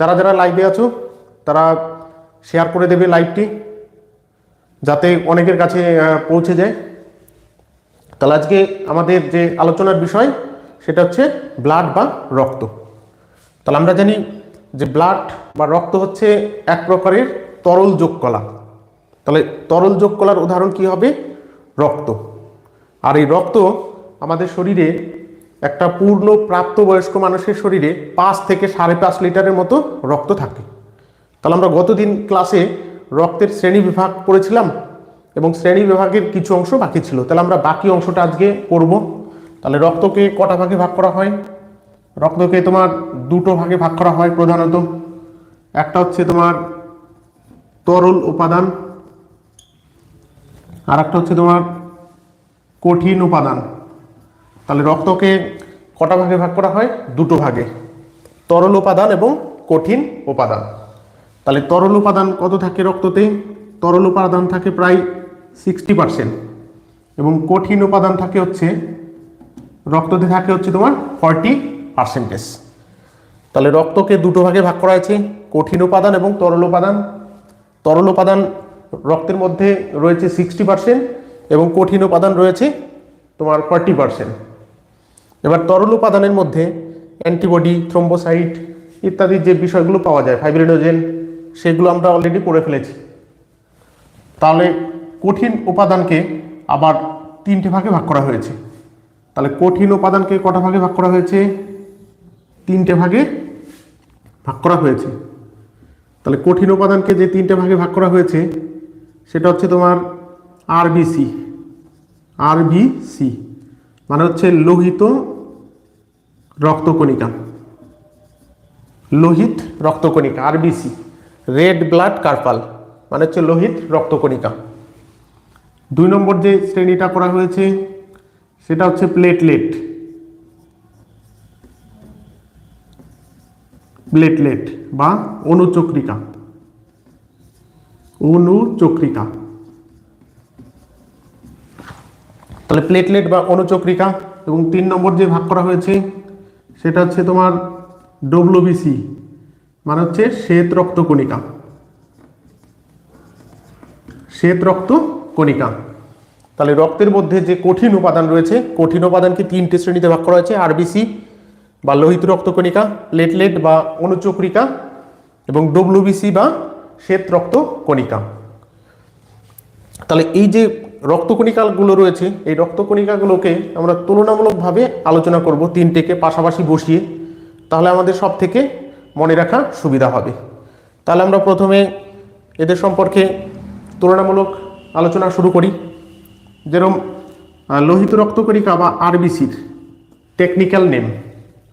যারা যারা লাইভে আছো, তারা শেয়ার করে দেবে লাইভটি যাতে অনেকের কাছে পৌঁছে যায়। তাহলে আজকে আমাদের যে আলোচনার বিষয়, সেটা হচ্ছে ব্লাড বা রক্ত। তাহলে আমরা জানি যে ব্লাড বা রক্ত হচ্ছে এক প্রকারের তরল যোগ কলা তাহলে তরল যোগ কলার উদাহরণ কি হবে? রক্ত। আর এই রক্ত আমাদের শরীরে একটা পূর্ণ প্রাপ্তবয়স্ক মানুষের শরীরে পাঁচ থেকে সাড়ে পাঁচ লিটারের মতো রক্ত থাকে। তাহলে আমরা গতদিন ক্লাসে রক্তের শ্রেণি বিভাগ পড়েছিলাম এবং শ্রেণি বিভাগের কিছু অংশ বাকি ছিল। তাহলে আমরা বাকি অংশটা আজকে করব তাহলে রক্তকে কটা ভাগে ভাগ করা হয়? রক্তকে তোমার দুটো ভাগে ভাগ করা হয় প্রধানত। একটা হচ্ছে তোমার তরল উপাদান আর একটা হচ্ছে তোমার কঠিন উপাদান। তাহলে রক্তকে কটা ভাগে ভাগ করা হয়? দুটো ভাগে। তরল উপাদান এবং কঠিন উপাদান। তাহলে তরল উপাদান কত থাকে রক্ততে? তরল উপাদান থাকে প্রায় সিক্সটি পার্সেন্ট এবং কঠিন উপাদান থাকে হচ্ছে, রক্ততে থাকে হচ্ছে তোমার ফর্টি পার্সেন্টেজ তাহলে রক্তকে দুটো ভাগে ভাগ করা হয়েছে, কঠিন উপাদান এবং তরল উপাদান। তরল উপাদান রক্তের মধ্যে রয়েছে সিক্সটি পার্সেন্ট এবং কঠিন উপাদান রয়েছে তোমার ফর্টি পার্সেন্ট এবার তরল উপাদানের মধ্যে অ্যান্টিবডি, থ্রোম্বোসাইট ইত্যাদি যে বিষয়গুলো পাওয়া যায় ফাইব্রিনোজেন সেগুলো আমরা অলরেডি পড়ে ফেলেছি। তাহলে কঠিন উপাদানকে আবার তিনটে ভাগে ভাগ করা হয়েছে। তাহলে কঠিন উপাদানকে কটা ভাগে ভাগ করা হয়েছে? তিনটে ভাগে ভাগ করা হয়েছে। তাহলে কঠিন উপাদানকে যে তিনটে ভাগে ভাগ করা হয়েছে, সেটা হচ্ছে তোমার আরবিসি আরবিসি মানে হচ্ছে লোহিত রক্তকণিকা। লোহিত রক্তকণিকা আরবিসি রেড ব্লাড কার্পাল মানে হচ্ছে লোহিত রক্তকণিকা। দুই নম্বর যে শ্রেণীটা করা হয়েছে, সেটা হচ্ছে প্লেটলেট প্লেটলেট বা অনুচক্রিকা। অনুচক্রিকা। তাহলে প্লেটলেট বা অনুচক্রিকা এবং তিন নম্বর যে ভাগ করা হয়েছে সেটা হচ্ছে তোমার ডব্লিউবিসি মানে হচ্ছে শ্বেত রক্ত কণিকা। শ্বেত রক্ত কণিকা। তাহলে রক্তের মধ্যে যে কঠিন উপাদান রয়েছে, কঠিন উপাদানকে তিনটে শ্রেণীতে ভাগ করা হয়েছে আরবিসি বা লোহিত রক্তকণিকা প্লেটলেট বা অনুচক্রিকা এবং ডব্লিউবিসি বা শ্বেত রক্ত কণিকা। তাহলে এই যে রক্তকণিকাগুলো রয়েছে, এই রক্তকণিকাগুলোকে আমরা তুলনামূলকভাবে আলোচনা করব তিনটেকে পাশাপাশি বসিয়ে, তাহলে আমাদের সব থেকে মনে রাখা সুবিধা হবে। তাহলে আমরা প্রথমে এদের সম্পর্কে তুলনামূলক আলোচনা শুরু করি। যেরকম লোহিত রক্তকণিকা বা আরবিসির টেকনিক্যাল নেম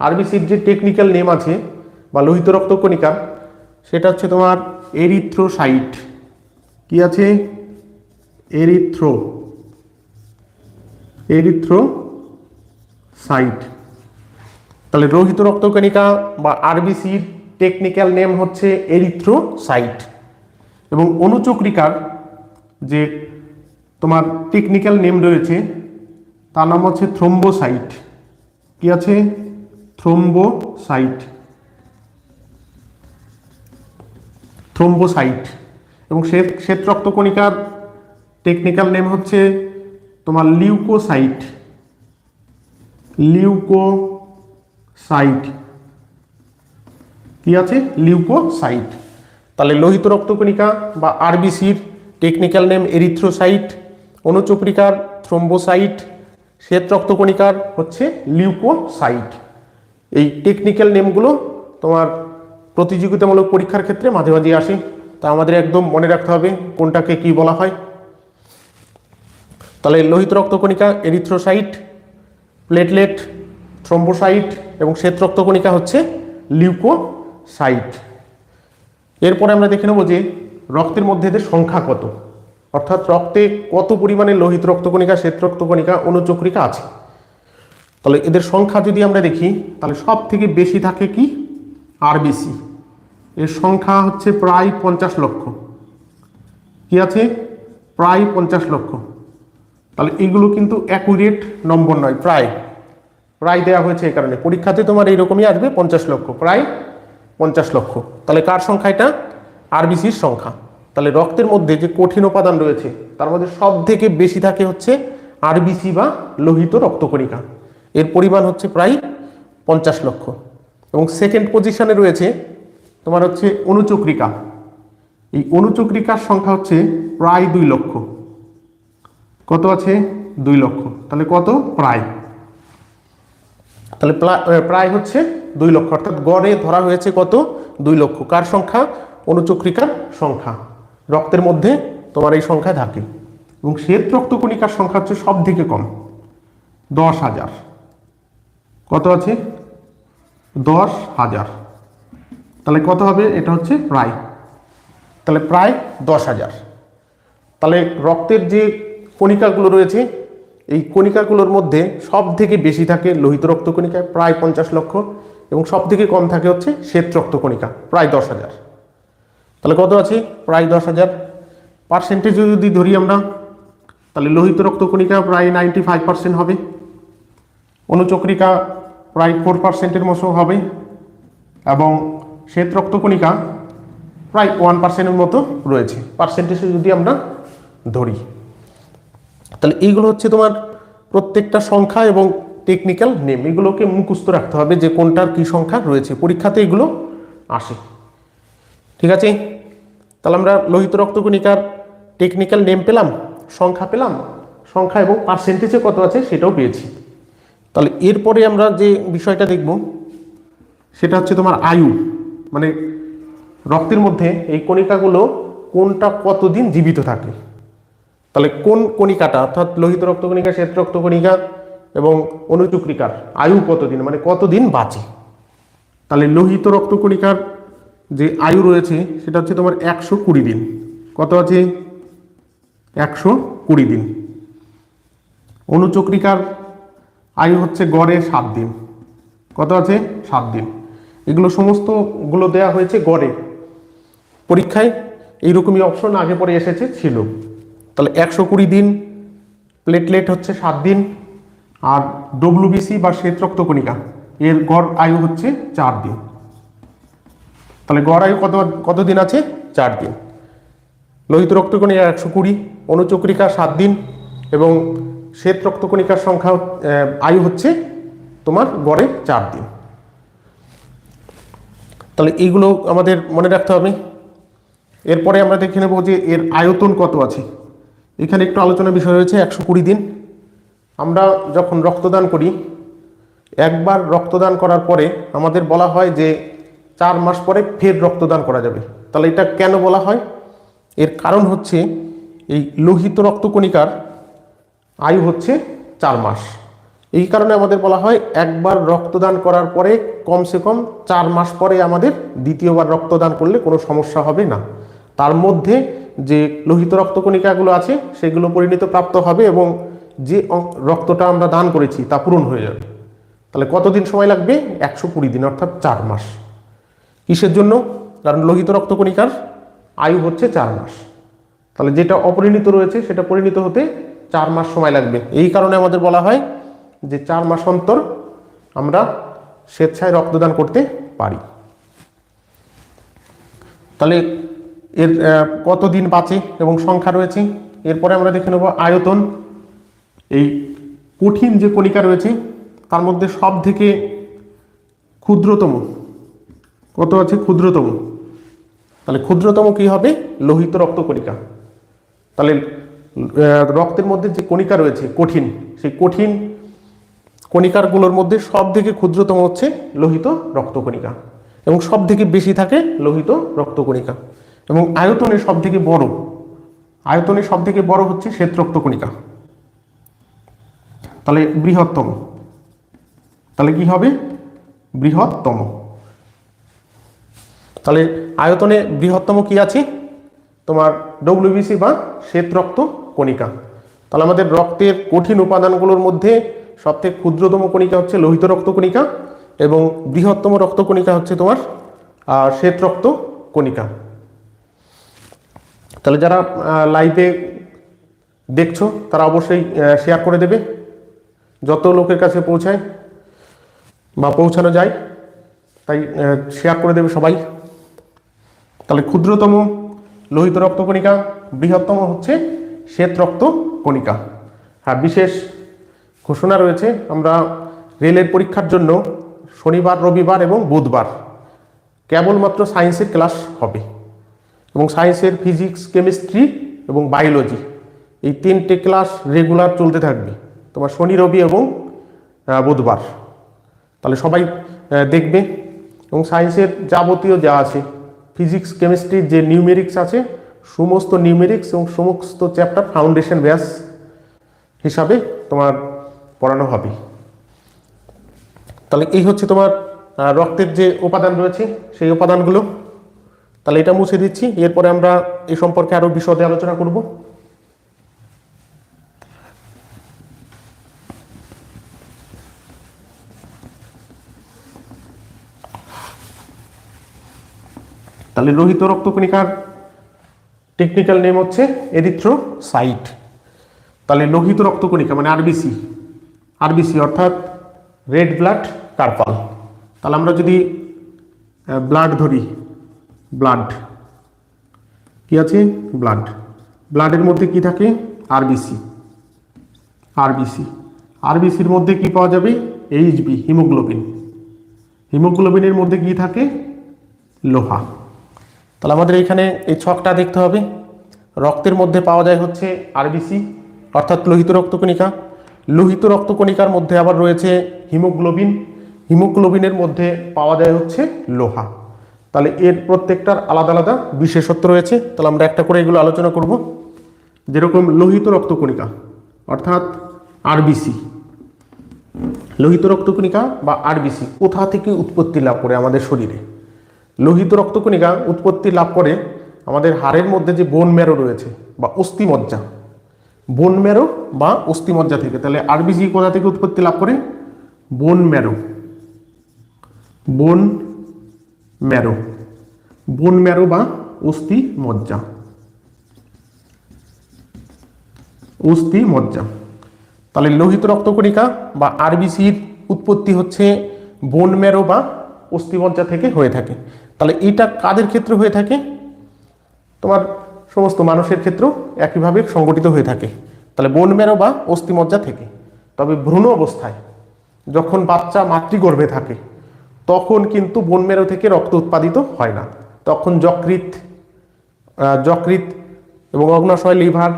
আরবিসির যে টেকনিক্যাল নেম আছে বা লোহিত রক্তকণিকা, সেটা হচ্ছে তোমার এরিথ্রোসাইট কি আছে? এরিথ্রো এরিথ্রো সাইট তাহলে রোহিত রক্তকণিকা বা আরবিসির টেকনিক্যাল নেম হচ্ছে এরিথ্রোসাইট। এবং অনুচক্রিকার যে তোমার টেকনিক্যাল নেম রয়েছে, তার নাম হচ্ছে থ্রোম্বোসাইট। কি আছে? থ্রোম্বোসাইট। থ্রোম্বোসাইট। এবং শ্বেত শ্বেত রক্তকণিকার টেকনিক্যাল নেম হচ্ছে তোমার লিউকোসাইট লিউকোসাইট কি আছে? লিউকোসাইট তাহলে লোহিত রক্তকণিকা বা আরবিসির টেকনিক্যাল নেম এরিথ্রোসাইট অনুচক্রিকার থ্রোম্বোসাইট শ্বেত রক্তকণিকার হচ্ছে লিউকোসাইট এই টেকনিক্যাল নেমগুলো তোমার প্রতিযোগিতামূলক পরীক্ষার ক্ষেত্রে মাঝে মাঝে আসে। তা আমাদের একদম মনে রাখতে হবে কোনটাকে কি বলা হয়। তাহলে লোহিত রক্তকণিকা এরিথ্রোসাইট, প্লেটলেট, থ্রম্বোসাইট এবং শ্বেত রক্তকণিকা হচ্ছে লিউকোসাইট। এরপরে আমরা দেখে নেব যে রক্তের মধ্যে এদের সংখ্যা কত। অর্থাৎ রক্তে কত পরিমাণে লোহিত রক্তকণিকা, শ্বেত রক্তকণিকা, অনুচক্রিকা আছে। তাহলে এদের সংখ্যা যদি আমরা দেখি, তাহলে সব থেকে বেশি থাকে কি? আরবিসি। এর সংখ্যা হচ্ছে প্রায় পঞ্চাশ লক্ষ। কি আছে? প্রায় পঞ্চাশ লক্ষ। তাহলে এগুলো কিন্তু অ্যাকুরেট নম্বর নয়, প্রায়। প্রায় দেওয়া হয়েছে এই কারণে। পরীক্ষাতে তোমার এইরকমই আসবে, পঞ্চাশ লক্ষ, প্রায় পঞ্চাশ লক্ষ। তাহলে কার সংখ্যা এটা আরবিসির সংখ্যা। তাহলে রক্তের মধ্যে যে কঠিন উপাদান রয়েছে, তার মধ্যে সব থেকে বেশি থাকে হচ্ছে আরবিসি বা লোহিত রক্তকণিকা। এর পরিমাণ হচ্ছে প্রায় পঞ্চাশ লক্ষ। এবং সেকেন্ড পজিশনে রয়েছে তোমার হচ্ছে অনুচক্রিকা। এই অনুচক্রিকার সংখ্যা হচ্ছে প্রায় দুই লক্ষ। কত আছে? দুই লক্ষ। তাহলে কত? প্রায়। তাহলে প্রায় হচ্ছে দুই লক্ষ। অর্থাৎ গড়ে ধরা হয়েছে কত? দুই লক্ষ। কার সংখ্যা? অনুচক্রিকার সংখ্যা। রক্তের মধ্যে তোমার এই সংখ্যা থাকে। এবং শ্বেত রক্তকণিকার সংখ্যা হচ্ছে সব থেকে কম। দশ হাজার। কত আছে? দশ হাজার। তাহলে কত হবে? এটা হচ্ছে প্রায়। তাহলে প্রায় দশ হাজার। তাহলে রক্তের যে কণিকাগুলো রয়েছে। এই কণিকাগুলোর মধ্যে সব থেকে বেশি থাকে লোহিত রক্ত রক্তকণিকা প্রায় পঞ্চাশ লক্ষ, এবং সব থেকে কম থাকে হচ্ছে শ্বেত রক্তকণিকা প্রায় দশ হাজার। তাহলে কত আছে? প্রায় দশ হাজার। পার্সেন্টেজ যদি ধরি আমরা, তাহলে লোহিত রক্তকণিকা প্রায় নাইনটি ফাইভ পার্সেন্ট হবে। অনুচক্রিকা প্রায় ফোর পার্সেন্টের মতো হবে, এবং শ্বেত রক্তকণিকা প্রায় ওয়ান পার্সেন্টের মতো রয়েছে। পার্সেন্টেজে যদি আমরা ধরি তাহলে এইগুলো হচ্ছে তোমার প্রত্যেকটা সংখ্যা এবং টেকনিক্যাল নেম এগুলোকে মুখস্থ রাখতে হবে যে কোনটার কি সংখ্যা রয়েছে। পরীক্ষাতে এগুলো আসে। ঠিক আছে? তাহলে আমরা লোহিত রক্তকণিকার টেকনিক্যাল নেম পেলাম, সংখ্যা পেলাম, সংখ্যা এবং পার্সেন্টেজে কত আছে সেটাও পেয়েছি। তাহলে এরপরে আমরা যে বিষয়টা দেখব, সেটা হচ্ছে তোমার আয়ু। মানে রক্তের মধ্যে এই কণিকাগুলো কোনটা কতদিন জীবিত থাকে? তাহলে কোন কণিকাটা, অর্থাৎ লোহিত রক্তকণিকা, শ্বেত রক্তকণিকা এবং অনুচক্রিকার আয়ু কতদিন মানে কতদিন বাঁচে? তাহলে লোহিত রক্তকণিকার যে আয়ু রয়েছে, সেটা হচ্ছে তোমার একশো কুড়ি দিন। কত আছে? একশো কুড়ি দিন। অনুচক্রিকার আয়ু হচ্ছে গড়ে সাত দিন। কত আছে? সাত দিন। এগুলো সমস্তগুলো দেয়া হয়েছে গড়ে। পরীক্ষায় এইরকমই অপশন আগে পরে এসেছে, ছিল। তাহলে একশো কুড়ি দিন প্লেটলেট হচ্ছে সাত দিন, আর ডব্লিউবিসি বা শ্বেত রক্তকণিকা এর গড় আয়ু হচ্ছে চার দিন। তাহলে গড় আয়ু কত কতদিন আছে? চার দিন। লোহিত রক্তকণিকা একশো কুড়ি, অনুচক্রিকা সাত দিন, এবং শ্বেত রক্তকণিকার সংখ্যা আয়ু হচ্ছে তোমার গড়ে চার দিন। তাহলে এইগুলো আমাদের মনে রাখতে হবে। এরপরে আমরা দেখে নেব যে এর আয়তন কত আছে। এখানে একটু আলোচনার বিষয় রয়েছে একশো কুড়ি দিন। আমরা যখন রক্তদান করি, একবার রক্তদান করার পরে আমাদের বলা হয় যে চার মাস পরে ফের রক্তদান করা যাবে। তাহলে এটা কেন বলা হয়? এর কারণ হচ্ছে এই লোহিত রক্তকণিকার আয়ু হচ্ছে চার মাস। এই কারণে আমাদের বলা হয় একবার রক্তদান করার পরে কমসে কম চার মাস পরে আমাদের দ্বিতীয়বার রক্তদান করলে কোনো সমস্যা হবে না। তার মধ্যে যে লোহিত রক্তকণিকাগুলো আছে, সেগুলো পরিণত প্রাপ্ত হবে এবং যে রক্তটা আমরা দান করেছি তা পূরণ হয়ে যাবে। তাহলে কতদিন সময় লাগবে? একশো কুড়ি দিন, অর্থাৎ চার মাস। কিসের জন্য? কারণ লোহিত রক্তকণিকার আয়ু হচ্ছে চার মাস। তাহলে যেটা অপরিণত রয়েছে, সেটা পরিণত হতে চার মাস সময় লাগবে। এই কারণে আমাদের বলা হয় যে চার মাস অন্তর আমরা স্বেচ্ছায় রক্তদান করতে পারি। তাহলে এর আহ, কতদিন বাঁচে এবং সংখ্যা রয়েছে? এরপরে আমরা দেখে নেব আয়তন। এই কঠিন যে কণিকা রয়েছে তার মধ্যে সব থেকে ক্ষুদ্রতম। কত আছে? ক্ষুদ্রতম। তাহলে ক্ষুদ্রতম কি হবে? লোহিত রক্ত কণিকা। তাহলে রক্তের মধ্যে যে কণিকা রয়েছে কঠিন সেই কঠিন কণিকারগুলোর মধ্যে সব থেকে ক্ষুদ্রতম হচ্ছে লোহিত রক্তকণিকা এবং সব থেকে বেশি থাকে লোহিত রক্তকণিকা এবং আয়তনে সব থেকে বড় আয়তনে সব থেকে বড় হচ্ছে শ্বেত রক্তকণিকা তাহলে বৃহত্তম। তাহলে কি হবে? বৃহত্তম। তাহলে আয়তনে বৃহত্তম কি আছে? তোমার ডব্লিউবিসি বা শ্বেত রক্ত কণিকা তাহলে আমাদের রক্তের কঠিন উপাদানগুলোর মধ্যে সবথেকে ক্ষুদ্রতম কণিকা হচ্ছে লোহিত রক্ত কণিকা এবং বৃহত্তম রক্ত কণিকা হচ্ছে তোমার আহ, শ্বেত রক্ত কণিকা তাহলে যারা লাইভে দেখছ, তারা অবশ্যই শেয়ার করে দেবে। যত লোকের কাছে পৌঁছায় বা পৌঁছানো যায়, তাই শেয়ার করে দেবে সবাই। তাহলে ক্ষুদ্রতম লোহিত রক্তকণিকা, বৃহত্তম হচ্ছে শ্বেত রক্ত কণিকা হ্যাঁ বিশেষ ঘোষণা রয়েছে, আমরা রেলের পরীক্ষার জন্য শনিবার, রবিবার এবং বুধবার, কেবলমাত্র সায়েন্সের ক্লাস হবে। এবং সায়েন্সের, ফিজিক্স, কেমিস্ট্রি এবং বায়োলজি, এই তিনটে ক্লাস রেগুলার চলতে থাকবে। তোমার শনি, রবি এবং বুধবার। তাহলে সবাই দেখবে। এবং সায়েন্সের যাবতীয় যা আছে, ফিজিক্স কেমিস্ট্রির যে নিউমেরিক্স আছে, সমস্ত নিউমেরিক্স এবং সমস্ত চ্যাপ্টার ফাউন্ডেশন ব্যাস হিসাবে তোমার পড়ানো হবে। তাহলে এই হচ্ছে তোমার রক্তের যে উপাদান রয়েছে, সেই উপাদানগুলো তাহলে এটা মুছে দিচ্ছি। এরপরে আমরা এ সম্পর্কে আরও বিশদে আলোচনা করব। তাহলে লোহিত রক্তকণিকার টেকনিক্যাল নেম হচ্ছে এরিথ্রোসাইট তাহলে লোহিত রক্তকণিকা মানে আরবিসি। আরবিসি অর্থাৎ রেড ব্লাড কার্পাল তাহলে আমরা যদি ব্লাড ধরি ব্লাড কি আছে? ব্লাড ব্লাডের মধ্যে কি থাকে? আরবিসি আরবিসি আরবিসির মধ্যে কি পাওয়া যাবে? এইচবি হিমোগ্লোবিন হিমোগ্লোবিনের মধ্যে কি থাকে? লোহা। তাহলে আমাদের এখানে এই ছকটা দেখতে হবে। রক্তের মধ্যে পাওয়া যায় হচ্ছে আরবিসি অর্থাৎ লোহিত রক্তকণিকা। লোহিত রক্তকণিকার মধ্যে আবার রয়েছে হিমোগ্লোবিন হিমোগ্লোবিনের মধ্যে পাওয়া যায় হচ্ছে লোহা। তাহলে এর প্রত্যেকটার আলাদা আলাদা বিশেষত্ব রয়েছে। তাহলে আমরা একটা করে এগুলো আলোচনা করব। যেরকম লোহিত রক্তকণিকা, অর্থাৎ আরবিসি লোহিত রক্তকণিকা বা আরবিসি কোথা থেকে উৎপত্তি লাভ করে আমাদের শরীরে? লোহিত রক্তকণিকা উৎপত্তি লাভ করে আমাদের হাড়ের মধ্যে যে বোন ম্যারো রয়েছে বা অস্থিমজ্জা। বোন ম্যারো বা অস্থিমজ্জা থেকে। তাহলে আরবিসি কোথা থেকে উৎপত্তি লাভ করে? Bone marrow bone marrow. Bone marrow বা অস্থি মজ্জা। অস্থি মজ্জা। তাহলে লোহিত রক্তকণিকা বা আরবিসির উৎপত্তি হচ্ছে বোন ম্যারো বা অস্থিমজ্জা থেকে হয়ে থাকে। তাহলে এটা কাদের ক্ষেত্রে হয়ে থাকে? তোমার সমস্ত মানুষের ক্ষেত্রেও একইভাবে সংগঠিত হয়ে থাকে। তাহলে বোন ম্যারো বা অস্থিমজ্জা থেকে। তবে ভ্রূণ অবস্থায় যখন বাচ্চা মাতৃগর্ভে থাকে তখন কিন্তু বোন মেরো থেকে রক্ত উৎপাদিত হয় না। তখন যকৃত যকৃত এবং অগ্নাশয়, লিভার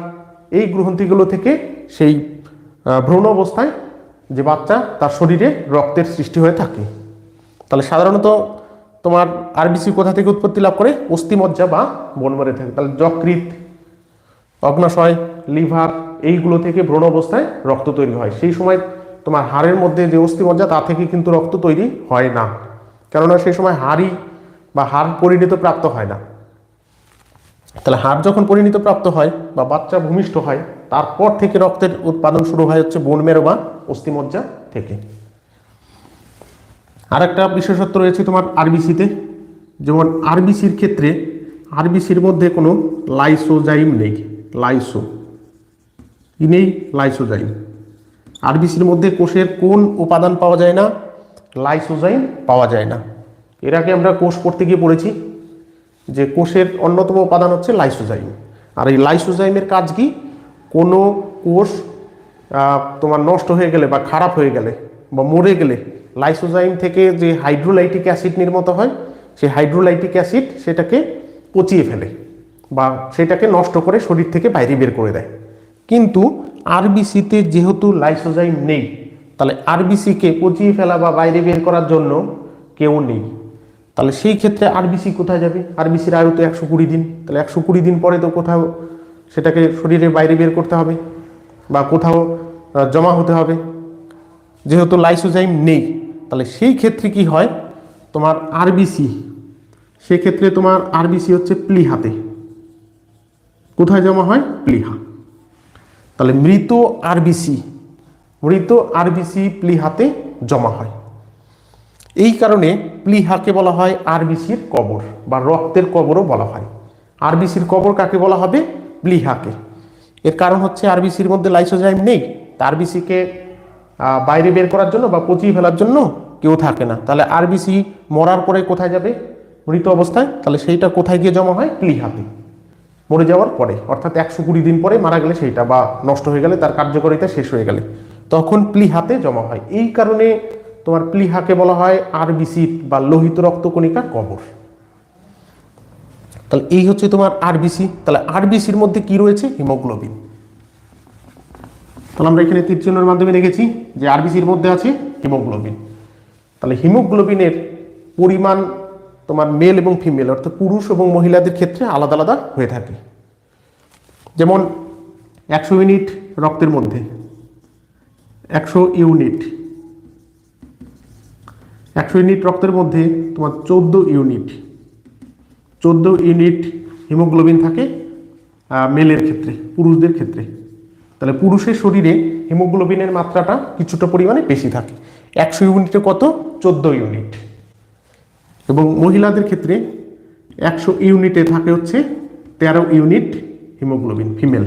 এই গ্রন্থিগুলো থেকে সেই ভ্রূণ অবস্থায় যে বাচ্চা তার শরীরে রক্তের সৃষ্টি হয়ে থাকে। তাহলে সাধারণত তোমার আরবিসি কোথা থেকে উৎপত্তি লাভ করে? অস্থিমজ্জা বা বনমরে থাকে। তাহলে যকৃত অগ্নাশয়, লিভার এইগুলো থেকে ভ্রূণ অবস্থায় রক্ত তৈরি হয়। সেই সময় তোমার হাড়ের মধ্যে যে অস্থিমজ্জা, তা থেকে কিন্তু রক্ত তৈরি হয় না। কেননা সেই সময় হাড়ই বা হাড় পরিণত প্রাপ্ত হয় না। তাহলে হাড় যখন পরিণত প্রাপ্ত হয় বা বাচ্চা ভূমিষ্ঠ হয়, তারপর থেকে রক্তের উৎপাদন শুরু হয় হচ্ছে বোন মেরো বা অস্থিমজ্জা থেকে। আর একটা বিশেষত্ব রয়েছে তোমার আরবিসিতে যেমন আরবিসির ক্ষেত্রে আরবিসির মধ্যে কোনো লাইসোজাইম নেই। লাইসো কি নেই? লাইসোজাইম আরবিসির মধ্যে কোষের কোন উপাদান পাওয়া যায় না? লাইসোজাইম পাওয়া যায় না। এর আগে আমরা কোষ পড়তে গিয়ে পড়েছি যে কোষের অন্যতম উপাদান হচ্ছে লাইসোজাইম। আর এই লাইসোজাইমের কাজ কি? কোনো কোষ তোমার নষ্ট হয়ে গেলে বা খারাপ হয়ে গেলে বা মরে গেলে লাইসোজাইম থেকে যে হাইড্রোলাইটিক অ্যাসিড নির্গত হয়, সেই হাইড্রোলাইটিক অ্যাসিড সেটাকে পচিয়ে ফেলে বা সেটাকে নষ্ট করে শরীর থেকে বাইরে বের করে দেয়। কিন্তু আরবিসিতে যেহেতু লাইসোজাইম নেই, তাহলে আরবিসিকে পচিয়ে ফেলা বা বাইরে বের করার জন্য কেউ নেই। তাহলে সেই ক্ষেত্রে আরবিসি কোথায় যাবে? আরবিসির আয়ু তো একশো কুড়ি দিন। তাহলে একশো কুড়ি দিন পরে তো কোথাও সেটাকে শরীরে বাইরে বের করতে হবে বা কোথাও জমা হতে হবে। যেহেতু লাইসোজাইম নেই, তাহলে সেই ক্ষেত্রে কি হয়? তোমার আরবিসি সেক্ষেত্রে তোমার আরবিসি হচ্ছে প্লিহাতে কোথায় জমা হয়? প্লিহা তাহলে মৃত আরবিসি মৃত আরবিসি প্লিহাতে জমা হয়। এই কারণে প্লিহাকে বলা হয় আরবিসির কবর, বা রক্তের কবরও বলা হয়। আরবিসির কবর কাকে বলা হবে? প্লিহাকে। এর কারণ হচ্ছে আরবিসির মধ্যে লাইসোজাইম নেই। আরবিসিকে বাইরে বের করার জন্য বা পচিয়ে ফেলার জন্য কেউ থাকে না। তাহলে আরবিসি মরার পরে কোথায় যাবে? মৃত অবস্থায়। তাহলে সেইটা কোথায় গিয়ে জমা হয়? প্লিহাতে। মরে যাওয়ার পরে, অর্থাৎ একশো কুড়ি দিন পরে মারা গেলে সেইটা বা নষ্ট হয়ে গেলে তার কার্যকারিতা শেষ হয়ে গেলে। তখন প্লিহাতে জমা হয়। এই কারণে তোমার প্লিহাকে বলা হয় আরবিসি বা লোহিত রক্তকণিকার কবর। তাহলে এই হচ্ছে তোমার আরবিসি। তাহলে আরবিসির মধ্যে কি রয়েছে? হিমোগ্লোবিন। তাহলে আমরা এখানে তীরচিহ্নের মাধ্যমে দেখেছি যে আরবিসির মধ্যে আছে হিমোগ্লোবিন। তাহলে হিমোগ্লোবিনের পরিমাণ তোমার মেল এবং ফিমেল অর্থাৎ পুরুষ এবং মহিলাদের ক্ষেত্রে আলাদা আলাদা হয়ে থাকে। যেমন একশো ইউনিট রক্তের মধ্যে, একশো ইউনিট একশো ইউনিট রক্তের মধ্যে তোমার চোদ্দ ইউনিট চোদ্দ ইউনিট হিমোগ্লোবিন থাকে মেলের ক্ষেত্রে, পুরুষদের ক্ষেত্রে। তাহলে পুরুষের শরীরে হিমোগ্লোবিনের মাত্রাটা কিছুটা পরিমাণে বেশি থাকে। একশো ইউনিটে কত? চোদ্দ ইউনিট এবং মহিলাদের ক্ষেত্রে একশো ইউনিটে থাকে হচ্ছে তেরো ইউনিট হিমোগ্লোবিন, ফিমেল।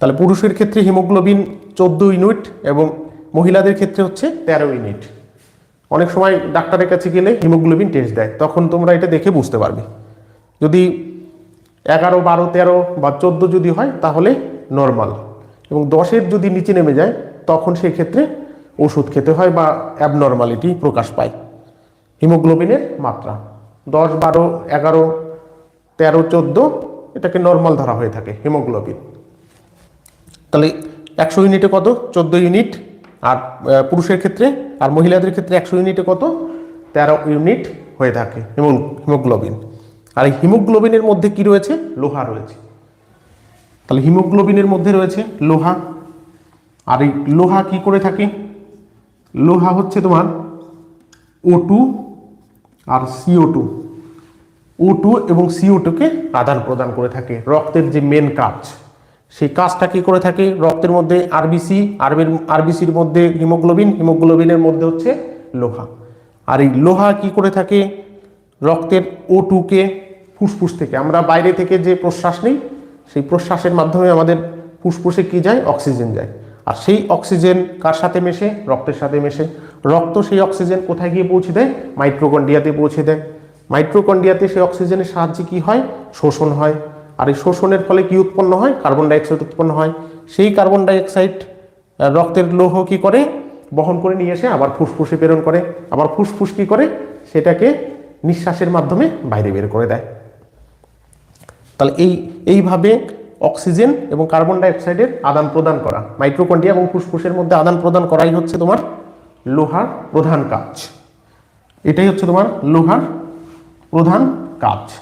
তাহলে পুরুষের ক্ষেত্রে হিমোগ্লোবিন চোদ্দ ইউনিট এবং মহিলাদের ক্ষেত্রে হচ্ছে তেরো ইউনিট। অনেক সময় ডাক্তারের কাছে গেলে হিমোগ্লোবিন টেস্ট দেয়, তখন তোমরা এটা দেখে বুঝতে পারবে। যদি এগারো, বারো, তেরো বা চোদ্দ যদি হয়, তাহলে নর্মাল। এবং দশের যদি নিচে নেমে যায়, তখন সেক্ষেত্রে ওষুধ খেতে হয় বা অ্যাবনর্মালিটি প্রকাশ পায়। হিমোগ্লোবিনের মাত্রা। দশ, বারো, এগারো, তেরো, চোদ্দ, এটাকে নর্মাল ধরা হয়ে থাকে, হিমোগ্লোবিন। তাহলে একশো ইউনিটে কত? চোদ্দ ইউনিট আর পুরুষের ক্ষেত্রে আর মহিলাদের ক্ষেত্রে একশো ইউনিটে কত? তেরো ইউনিট হয়ে থাকে হিমো- হিমোগ্লোবিন। আর এই হিমোগ্লোবিনের মধ্যে কি রয়েছে? লোহা রয়েছে। তাহলে হিমোগ্লোবিনের মধ্যে রয়েছে লোহা। আর এই লোহা কি করে থাকে? লোহা হচ্ছে তোমার ও টু আর সিও টু ও টু এবং সিও টুকে আদান প্রদান করে থাকে, রক্তের যে মেন কাজ। সেই কাজটা কি করে থাকে? রক্তের মধ্যে আরবিসি আরবির আরবিসির মধ্যে হিমোগ্লোবিন, হিমোগ্লোবিনের মধ্যে হচ্ছে লোহা। আর এই লোহা কি করে থাকে? রক্তের ও টুকে ফুসফুস থেকে, আমরা বাইরে থেকে যে প্রশ্বাস নিই, সেই প্রশ্বাসের মাধ্যমে আমাদের ফুসফুসে কি যায়? অক্সিজেন যায়। আর সেই অক্সিজেন কার সাথে মেশে? রক্তের সাথে মেশে। রক্ত সেই অক্সিজেন কোথায় গিয়ে পৌঁছে দেয়? মাইক্রোকন্ডিয়াতে পৌঁছে দেয়। মাইক্রোকন্ডিয়াতে সেই অক্সিজেনের সাহায্যে কি হয়? শোষণ হয়। আর এই শোষণের ফলে কি উৎপন্ন হয়? কার্বন ডাইঅক্সাইড উৎপন্ন হয়। সেই কার্বন ডাইঅক্সাইড রক্তের লৌহ কি করে? বহন করে নিয়ে এসে আবার ফুসফুসে প্রেরণ করে। আবার ফুসফুস কি করে? সেটাকে নিঃশ্বাসের মাধ্যমে বাইরে বের করে দেয়। তাহলে এই, এইভাবে অক্সিজেন এবং কার্বন ডাইঅক্সাইডের আদান প্রদান করা, মাইক্রোকন্ডিয়া এবং ফুসফুসের মধ্যে আদান প্রদান করাই হচ্ছে তোমার লোহার প্রধান কাজ। এটাই হচ্ছে তোমার লোহার প্রধান কাজ।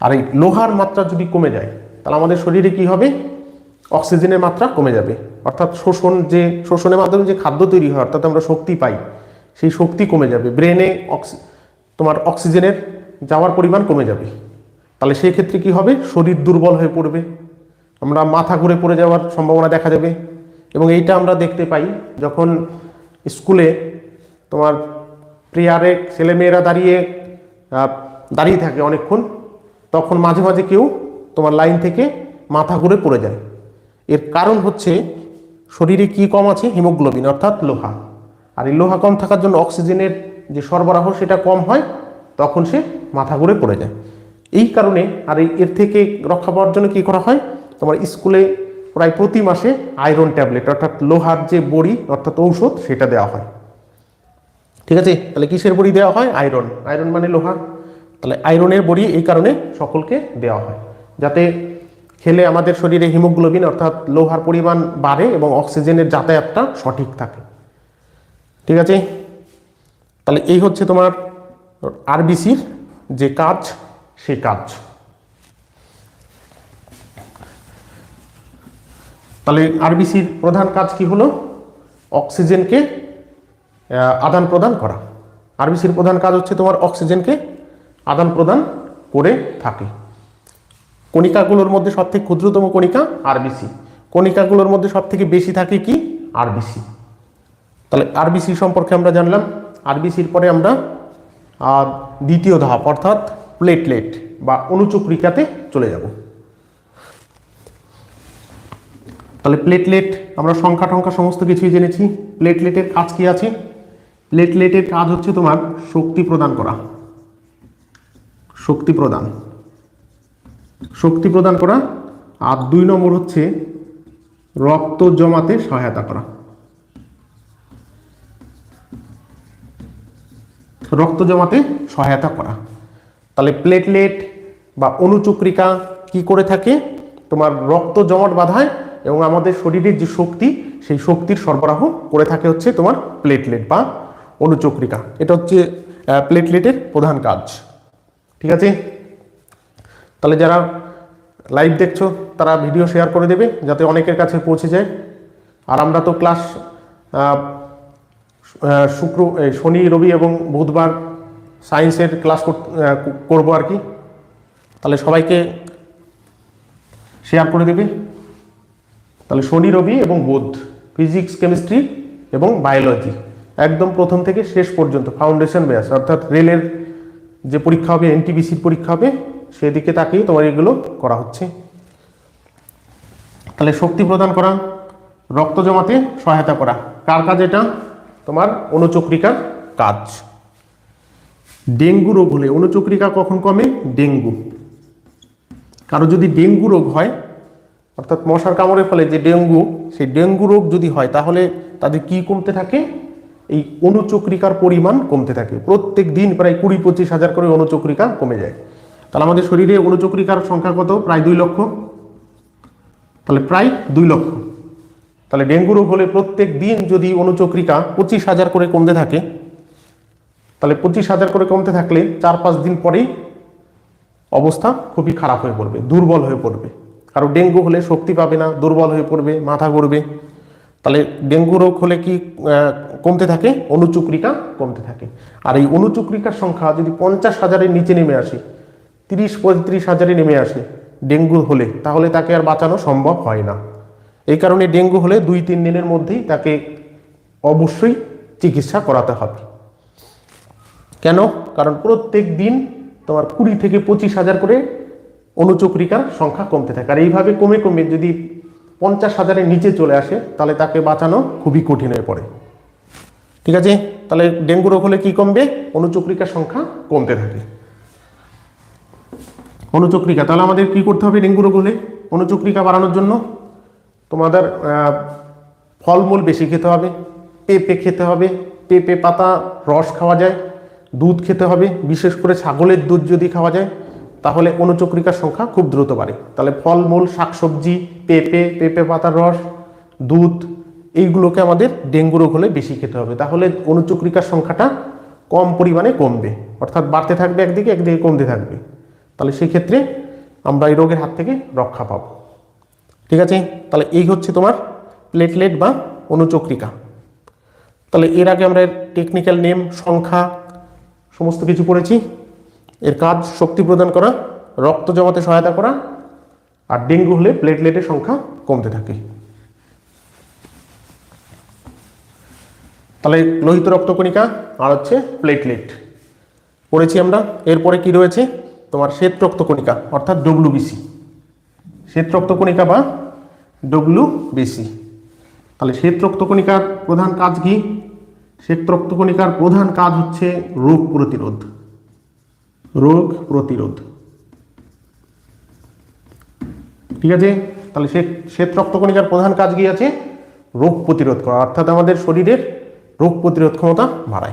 আর এই লোহার মাত্রা যদি কমে যায়, তাহলে আমাদের শরীরে কি হবে? অক্সিজেনের মাত্রা কমে যাবে। অর্থাৎ শোষণ যে, শোষণের মাধ্যমে যে খাদ্য তৈরি হয়, অর্থাৎ আমরা শক্তি পাই, সেই শক্তি কমে যাবে। ব্রেনে অক্সি, তোমার অক্সিজেনের যাওয়ার পরিমাণ কমে যাবে। তাহলে সেই ক্ষেত্রে কি হবে? শরীর দুর্বল হয়ে পড়বে। আমরা মাথা ঘুরে পড়ে যাওয়ার সম্ভাবনা দেখা যাবে। এবং এইটা আমরা দেখতে পাই যখন স্কুলে তোমার প্রেয়ারে ছেলেমেয়েরা দাঁড়িয়ে দাঁড়িয়ে থাকে অনেকক্ষণ, তখন মাঝে মাঝে কেউ তোমার লাইন থেকে মাথা ঘুরে পড়ে যায়। এর কারণ হচ্ছে শরীরে কি কম আছে? হিমোগ্লোবিন, অর্থাৎ লোহা। আর এই লোহা কম থাকার জন্য অক্সিজেনের যে সরবরাহ সেটা কম হয়, তখন সে মাথা ঘুরে পড়ে যায়। এই কারণে আর এর থেকে রক্ষা পাওয়ার জন্য কি করা হয়? তোমার স্কুলে প্রায় প্রতি মাসে আয়রন ট্যাবলেট, অর্থাৎ লোহার যে বড়ি, অর্থাৎ ঔষধ, সেটা দেওয়া হয়। ঠিক আছে? তাহলে কিসের বড়ি দেওয়া হয়? আয়রন। আয়রন মানে লোহা। তাহলে আয়রনের বড়ি এই কারণে সকলকে দেওয়া হয়। যাতে খেলে আমাদের শরীরে হিমোগ্লোবিন, অর্থাৎ লোহার পরিমাণ বাড়ে এবং অক্সিজেনের যাতায়াতটা সঠিক থাকে। ঠিক আছে? তাহলে এই হচ্ছে তোমার আরবিসির যে কাজ সে কাজ। তাহলে আরবিসির প্রধান কাজ কি হলো? অক্সিজেনকে আদান প্রদান করা। আরবিসির প্রধান কাজ হচ্ছে তোমার অক্সিজেনকে আদান প্রদান করে থাকে। কণিকাগুলোর মধ্যে সব থেকে ক্ষুদ্রতম কণিকা আরবিসি। কণিকাগুলোর মধ্যে সব থেকে বেশি থাকে কি? আরবিসি। তাহলে আরবিসি সম্পর্কে আমরা জানলাম। আরবিসির পরে আমরা দ্বিতীয় ধাপ অর্থাৎ প্লেটলেট বা অনুচক্রিকাতে চলে যাব। তাহলে প্লেটলেট আমরা সংখ্যা টংখ্যা সমস্ত কিছুই জেনেছি। প্লেটলেটের কাজ কি আছে? প্লেটলেটের কাজ হচ্ছে তোমার শক্তি প্রদান করা। শক্তি প্রদান। শক্তি প্রদান করা। আর দুই নম্বর হচ্ছে রক্ত জমাতে সহায়তা করা। রক্ত জমাতে সহায়তা করা। তাহলে প্লেটলেট বা অনুচক্রিকা কি করে থাকে? তোমার রক্ত জমাট বাঁধায় এবং আমাদের শরীরের যে শক্তি, সেই শক্তির সরবরাহ করে থাকে হচ্ছে তোমার প্লেটলেট বা অনুচক্রিকা। এটা হচ্ছে প্লেটলেটের প্রধান কাজ। ঠিক আছে? তাহলে যারা লাইভ দেখছ, তারা ভিডিও শেয়ার করে দেবে, যাতে অনেকের কাছে পৌঁছে যায়। আর আমরা তো ক্লাস শুক্র শনি, রবি এবং বুধবার সায়েন্সের ক্লাস করব আর কি। তাহলে সবাইকে শেয়ার করে দেবে। তাহলে শনি, রবি এবং বুধ ফিজিক্স কেমিস্ট্রি এবং বায়োলজি একদম প্রথম থেকে শেষ পর্যন্ত ফাউন্ডেশন ব্যাস। অর্থাৎ রেলের যে পরীক্ষা হবে এনটিবিসির পরীক্ষা হবে, সেদিকে তাকিয়ে তোমার এগুলো করা হচ্ছে। তাহলে শক্তি প্রদান করা, রক্ত জমাতে সহায়তা করা। কার কাজ এটা? তোমার অনুচক্রিকার কাজ। ডেঙ্গু রোগ হলে অনুচক্রিকা কখন কমে? ডেঙ্গু। কারও যদি ডেঙ্গু রোগ হয় অর্থাৎ মশার কামড়ের ফলে যে ডেঙ্গু, সেই ডেঙ্গু রোগ যদি হয়, তাহলে তাদের কি কমতে থাকে? এই অনুচক্রিকার পরিমাণ কমতে থাকে। প্রত্যেক দিন প্রায় কুড়ি পঁচিশ হাজার করে অনুচক্রিকা কমে যায়। তাহলে আমাদের শরীরে অনুচক্রিকার সংখ্যা কত? প্রায় দুই লক্ষ। তাহলে প্রায় দুই লক্ষ। তাহলে ডেঙ্গু রোগ হলে প্রত্যেক দিন যদি অনুচক্রিকা পঁচিশ হাজার করে কমতে থাকে, তাহলে পঁচিশ হাজার করে কমতে থাকলে চার পাঁচ দিন পরেই অবস্থা খুবই খারাপ হয়ে পড়বে, দুর্বল হয়ে পড়বে। কারও ডেঙ্গু হলে শক্তি পাবে না, দুর্বল হয়ে পড়বে, মাথা ঘুরবে তাহলে ডেঙ্গু রোগ হলে কি কমতে থাকে? অনুচক্রিকা কমতে থাকে। আর এই অনুচক্রিকার সংখ্যা যদি পঞ্চাশ হাজারের নিচে নেমে আসে, তিরিশ, পঁয়ত্রিশ হাজারে নেমে আসে ডেঙ্গু হলে, তাহলে তাকে আর বাঁচানো সম্ভব হয় না। এই কারণে ডেঙ্গু হলে দুই, তিন দিনের মধ্যেই তাকে অবশ্যই চিকিৎসা করাতে হবে। কেন? কারণ প্রত্যেক দিন তোমার কুড়ি থেকে পঁচিশ হাজার করে অনুচক্রিকার সংখ্যা কমতে থাকে। আর এইভাবে কমে কমে যদি পঞ্চাশ হাজারের নিচে চলে আসে, তাহলে তাকে বাঁচানো খুবই কঠিন হয়ে পড়ে। ঠিক আছে? তাহলে ডেঙ্গু রোগ হলে কি কমবে? অনুচক্রিকার সংখ্যা কমতে থাকে। অনুচক্রিকা, তাহলে আমাদের কি করতে হবে ডেঙ্গু রোগ হলে? অনুচক্রিকা বাড়ানোর জন্য তোমাদের ফলমূল বেশি খেতে হবে, পেঁপে খেতে হবে, পেঁপে পাতা রস খাওয়া যায়, দুধ খেতে হবে, বিশেষ করে ছাগলের দুধ যদি খাওয়া যায় তাহলে অনুচক্রিকার সংখ্যা খুব দ্রুত বাড়ে। তাহলে ফলমূল, শাকসবজি, পেঁপে পেঁপে পাতার রস, দুধ, এইগুলোকে আমাদের ডেঙ্গু রোগ হলে বেশি খেতে হবে। তাহলে অনুচক্রিকার সংখ্যাটা কম পরিমাণে কমবে। অর্থাৎ বাড়তে থাকবে একদিকে একদিকে কমতে থাকবে। তাহলে সেক্ষেত্রে আমরা এই রোগের হাত থেকে রক্ষা পাবো। ঠিক আছে? তাহলে এই হচ্ছে তোমার প্লেটলেট বা অনুচক্রিকা। তাহলে এর আগে আমরা টেকনিক্যাল নেম সংখ্যা, সমস্ত কিছু পড়েছি। এর কাজ শক্তি প্রদান করা, রক্ত জমাতে সহায়তা করা আর ডেঙ্গু হলে প্লেটলেটের সংখ্যা কমতে থাকে। তাহলে লোহিত রক্তকণিকা আর হচ্ছে প্লেটলেট পড়েছি আমরা। এরপরে কি রয়েছে? তোমার শ্বেত রক্তকণিকা অর্থাৎ ডব্লিউবিসি শ্বেত রক্তকণিকা বা ডব্লু বিসি তাহলে শ্বেত রক্তকণিকার প্রধান কাজ কি? শ্বেত রক্তকণিকার প্রধান কাজ হচ্ছে রোগ প্রতিরোধ। রোগ প্রতিরোধ। ঠিক আছে? তাহলে শ্বেত শ্বেত রক্তকণিকার প্রধান কাজ কি আছে? রোগ প্রতিরোধ করা। অর্থাৎ আমাদের শরীরের রোগ প্রতিরোধ ক্ষমতা বাড়ায়।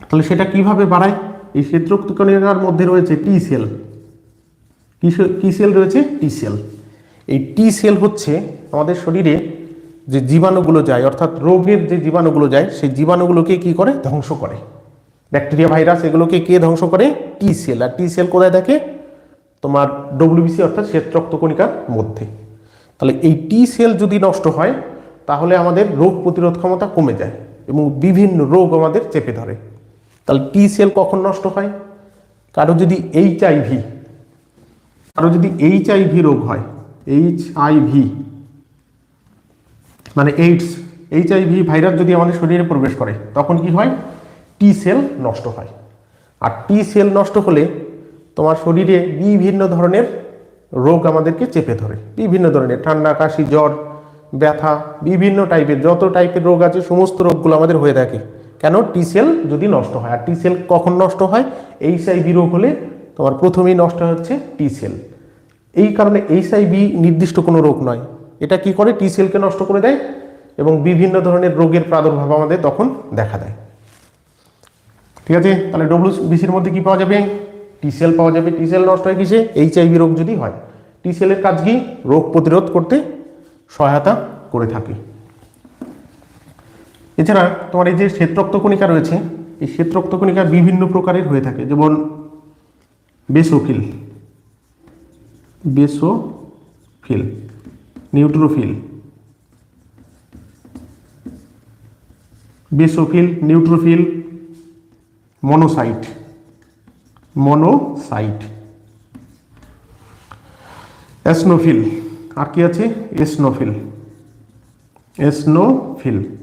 তাহলে সেটা কীভাবে বাড়ায়? এই শ্বেত রক্তকণিকার মধ্যে রয়েছে টি সেল সে- কি সেল রয়েছে? টি সেল এই টি সেল হচ্ছে আমাদের শরীরে যে জীবাণুগুলো যায়, অর্থাৎ রোগের যে জীবাণুগুলো যায়, সেই জীবাণুগুলোকে কি করে? ধ্বংস করে। ব্যাকটেরিয়া, ভাইরাস, এগুলোকে কে ধ্বংস করে? টি সেল আর টি সেল কোথায় থাকে? তোমার ডব্লিউবিসি অর্থাৎ শ্বেত রক্তকণিকার মধ্যে। তাহলে এই টি সেল যদি নষ্ট হয়, তাহলে আমাদের রোগ প্রতিরোধ ক্ষমতা কমে যায় এবং বিভিন্ন রোগ আমাদের চেপে ধরে। তাহলে টি সেল কখন নষ্ট হয়? কারও যদি এইচ আইভি কারও যদি এইচ আইভি রোগ হয় এইচ আইভি মানে এইডস এইচ আইভি ভাইরাস যদি আমাদের শরীরে প্রবেশ করে, তখন কি হয়? টি সেল নষ্ট হয়। আর টি সেল নষ্ট হলে তোমার শরীরে বিভিন্ন ধরনের রোগ আমাদেরকে চেপে ধরে। বিভিন্ন ধরনের ঠান্ডা, কাশি, জ্বর, ব্যথা, বিভিন্ন টাইপের যত টাইপের রোগ আছে, সমস্ত রোগগুলো আমাদের হয়ে থাকে। কেন? টি সেল যদি নষ্ট হয়। আর টি সেল কখন নষ্ট হয়? এইচ আইভি রোগ হলে তোমার প্রথমেই নষ্ট হচ্ছে টি সেল এই কারণে এইচ আইভি নির্দিষ্ট কোনো রোগ নয়। এটা কি করে? টি সেলকে নষ্ট করে দেয় এবং বিভিন্ন ধরনের রোগের প্রাদুর্ভাব আমাদের তখন দেখা দেয়। ঠিক আছে? তাহলে ডব্লিউ বিসির মধ্যে কি পাওয়া যাবে? টি সেল পাওয়া যাবে। টি সেল নষ্ট হয় কিসে এইচ আইভি রোগ যদি হয় টি সেলের কাজ কি? রোগ প্রতিরোধ করতে সহায়তা করে থাকে। এছাড়া তোমার এই যে শ্বেতরক্ত কণিকা রয়েছে, এই শ্বেতরক্ত কণিকা বিভিন্ন প্রকারের হয়ে থাকে। যেমন basophil. Basophil. Neutrophil. Basophil, neutrophil monocyte. Monocyte. Eosinophil. আর কি আছে? এসনোফিল। এসনোফিল।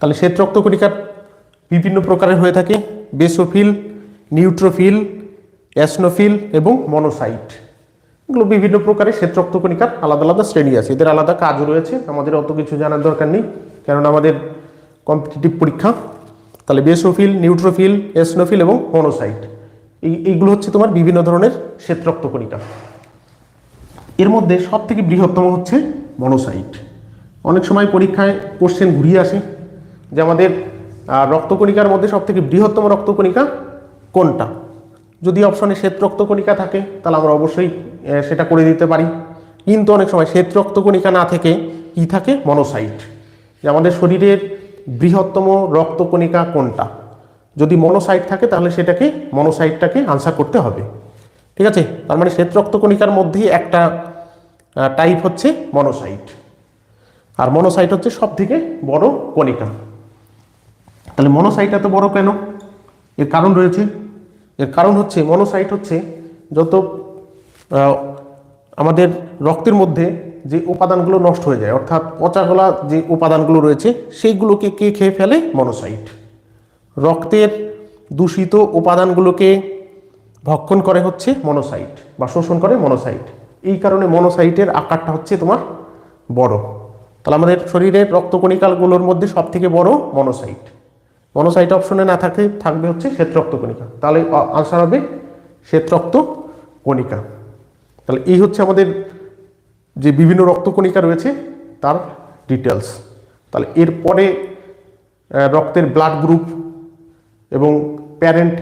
তাহলে শ্বেত রক্তকণিকার বিভিন্ন প্রকারের হয়ে থাকে। বেসোফিল, নিউট্রোফিল অ্যাসনোফিল এবং মনোসাইট। এগুলো বিভিন্ন প্রকারের শ্বেত রক্তকণিকার আলাদা আলাদা শ্রেণি আছে। এদের আলাদা কাজও রয়েছে। আমাদের অত কিছু জানার দরকার নেই। কারণ আমাদের কম্পিটিটিভ পরীক্ষা, তাহলে বেসোফিল নিউট্রোফিল এসনোফিল এবং মনোসাইট এই, এইগুলো হচ্ছে তোমার বিভিন্ন ধরনের শ্বেত রক্তকণিকা এর মধ্যে সব থেকে বৃহত্তম হচ্ছে মনোসাইট অনেক সময় পরীক্ষায় কোশ্চেন ঘুরিয়ে আসে যে আমাদের রক্তকণিকার মধ্যে সব থেকে বৃহত্তম রক্তকণিকা কোনটা? যদি অপশনে শ্বেত রক্তকণিকা থাকে, তাহলে আমরা অবশ্যই সেটা করে দিতে পারি। কিন্তু অনেক সময় শ্বেত রক্তকণিকা না থেকে কি থাকে মনোসাইট যে আমাদের শরীরের বৃহত্তম রক্তকণিকা কোনটা? যদি মনোসাইট থাকে, তাহলে সেটাকে মনোসাইটটাকে আনসার করতে হবে। ঠিক আছে? তার মানে শ্বেত রক্তকণিকার মধ্যেই একটা টাইপ হচ্ছে মনোসাইট আর মনোসাইট হচ্ছে সব থেকে বড় কণিকা। তাহলে মনোসাইট এত বড় কেন? এর কারণ রয়েছে। এর কারণ হচ্ছে মনোসাইট হচ্ছে যত আমাদের রক্তের মধ্যে যে উপাদানগুলো নষ্ট হয়ে যায়, অর্থাৎ পচাগলা যে উপাদানগুলো রয়েছে, সেইগুলোকে কে খেয়ে ফেলে? মনোসাইট। রক্তের দূষিত উপাদানগুলোকে ভক্ষণ করে হচ্ছে মনোসাইট বা শোষণ করে মনোসাইট। এই কারণে মনোসাইটের আকারটা হচ্ছে তোমার বড়। তাহলে আমাদের শরীরের রক্তকণিকাগুলোর মধ্যে সব থেকে বড় মনোসাইট। মনোসাইট অপশনে না থাকে থাকবে হচ্ছে শ্বেত রক্তকণিকা তাহলে আনসার হবে শ্বেত রক্ত কণিকা তাহলে এই হচ্ছে আমাদের যে বিভিন্ন রক্তকণিকা রয়েছে তার ডিটেলস তাহলে এরপরে রক্তের ব্লাড গ্রুপ এবং প্যারেন্ট